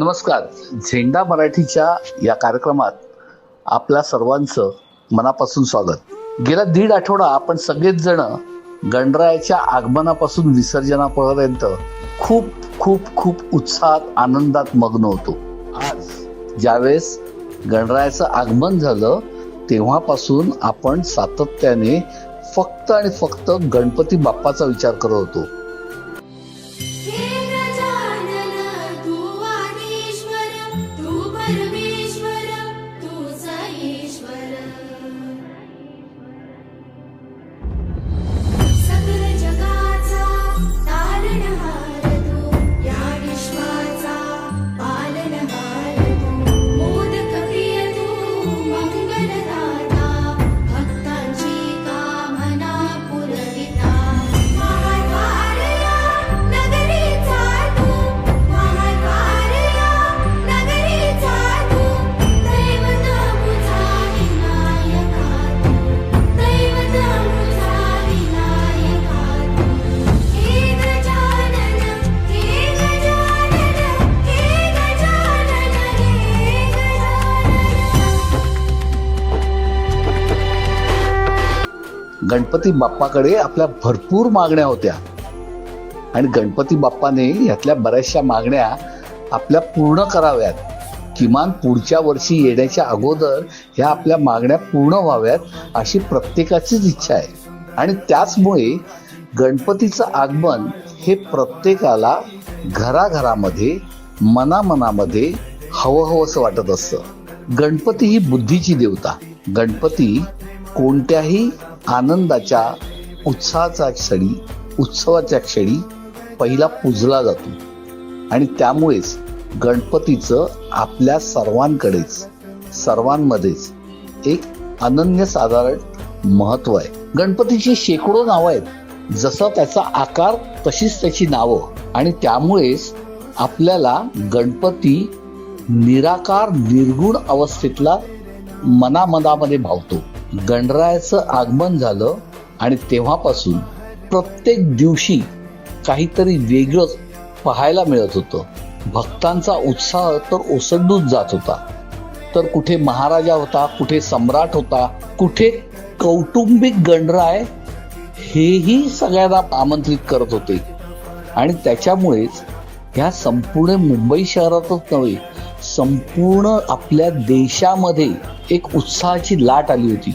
नमस्कार. झेंडा मराठीच्या या कार्यक्रमात आपल्या सर्वांचं मनापासून स्वागत. गेला दीड आठवडा आपण सगळेच जण गणरायाच्या आगमनापासून विसर्जनापर्यंत खूप खूप खूप उत्साहात आनंदात मग्न होतो. आज ज्यावेळेस गणरायाचं आगमन झालं तेव्हापासून आपण सातत्याने फक्त आणि फक्त गणपती बाप्पाचा विचार करत होतो. गणपती बाप्पाकडे आपल्या भरपूर मागण्या होत्या. आणि गणपती बाप्पाने यातल्या बऱ्याचशा मागण्या आपल्या पूर्ण कराव्यात. किमान पुढच्या वर्षी येण्याच्या अगोदर ह्या आपल्या मागण्या पूर्ण व्हाव्यात अशी प्रत्येकाचीच इच्छा आहे. आणि त्याचमुळे गणपतीचं आगमन हे प्रत्येकाला घराघरामध्ये मनामनामध्ये हवं हवंसं वाटत असतं. गणपती ही बुद्धीची देवता. गणपती कोणत्याही आनंदाच्या उत्साहाचा क्षणी उत्सवाच्या क्षणी पहिला पुजला जातो. आणि त्यामुळेच गणपतीचं आपल्या सर्वांकडेच सर्वांमध्येच एक अनन्यसाधारण महत्त्व आहे. गणपतीची शेकडो नावं आहेत. जसं त्याचा आकार तशीच त्याची नावं. आणि त्यामुळेच आपल्याला गणपती निराकार निर्गुण अवस्थेतला मनामनामध्ये भावतो. गणरायाचं आगमन झालं आणि तेव्हापासून प्रत्येक दिवशी काहीतरी वेगळंच पाहायला मिळत होतं. भक्तांचा उत्साह तर ओसंडून जात होता. तर कुठे महाराजा होता कुठे सम्राट होता कुठे कौटुंबिक गणराय हेही सगळ्यांना आमंत्रित करत होते. आणि त्याच्यामुळेच ह्या संपूर्ण मुंबई शहरातच नव्हे संपूर्ण आपल्या देशामध्ये एक उत्साहाची लाट आली होती.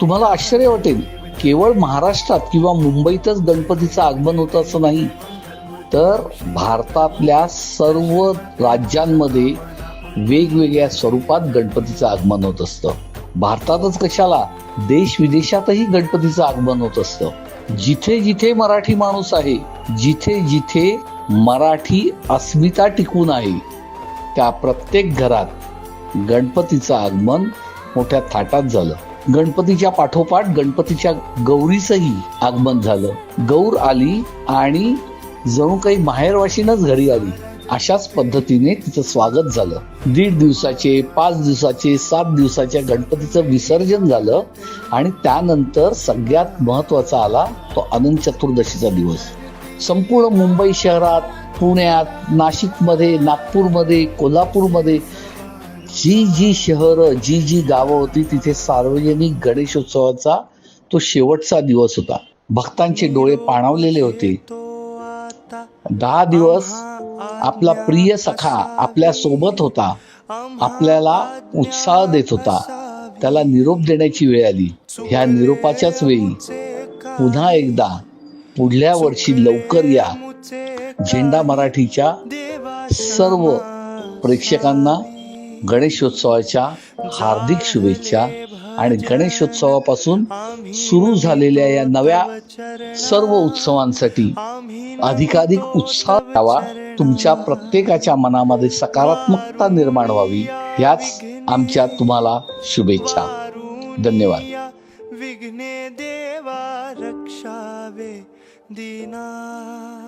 तुम्हाला आश्चर्य वाटेल केवळ महाराष्ट्रात किंवा मुंबईतच गणपतीचं आगमन होतं असं नाही तर भारतातल्या सर्व राज्यांमध्ये वेगवेगळ्या स्वरूपात गणपतीचं आगमन होत असतं. भारतातच कशाला? देश विदेशातही गणपतीचं आगमन होत असतं. जिथे जिथे मराठी माणूस आहे जिथे जिथे मराठी अस्मिता टिकून आहे. त्या प्रत्येक घरात गणपतीचं आगमन मोठ्या थाटात झालं. गणपतीच्या पाठोपाठ गणपतीच्या गौरीचंही आगमन झालं. गौर आली आणि जणू काही माहेरवाशीनच घरी आली. अशाच पद्धतीने तिचं स्वागत झालं. दीड दिवसाचे पाच दिवसाचे सात दिवसाच्या गणपतीचं विसर्जन झालं आणि त्यानंतर सगळ्यात महत्त्वाचा आला तो अनंत चतुर्दशीचा दिवस. संपूर्ण मुंबई शहरात पुण्यात नाशिकमध्ये नागपूरमध्ये कोल्हापूरमध्ये जी जी शहरं जी जी गावं होती तिथे सार्वजनिक गणेशोत्सवाचा तो शेवटचा दिवस होता. भक्तांचे डोळे पाणावलेले होते. दहा दिवस आपला प्रिय सखा आपल्यासोबत होता. आपल्याला उत्साह देत होता. त्याला निरोप देण्याची वेळ आली. ह्या निरोपाच्याच वेळी पुन्हा एकदा पुढल्या वर्षी लवकर या. झेंडा मराठीच्या सर्व प्रेक्षकांना गणेशोत्सवाच्या हार्दिक शुभेच्छा आणि गणेशोत्सवापासून सुरू झालेल्या या नव्या सर्व उत्सवांसाठी अधिकाधिक उत्साह द्यावा. तुमच्या प्रत्येकाच्या मनामध्ये सकारात्मकता निर्माण व्हावी. याच आमच्या तुम्हाला शुभेच्छा. धन्यवाद. विघ्ने देवा रक्षावे दिना.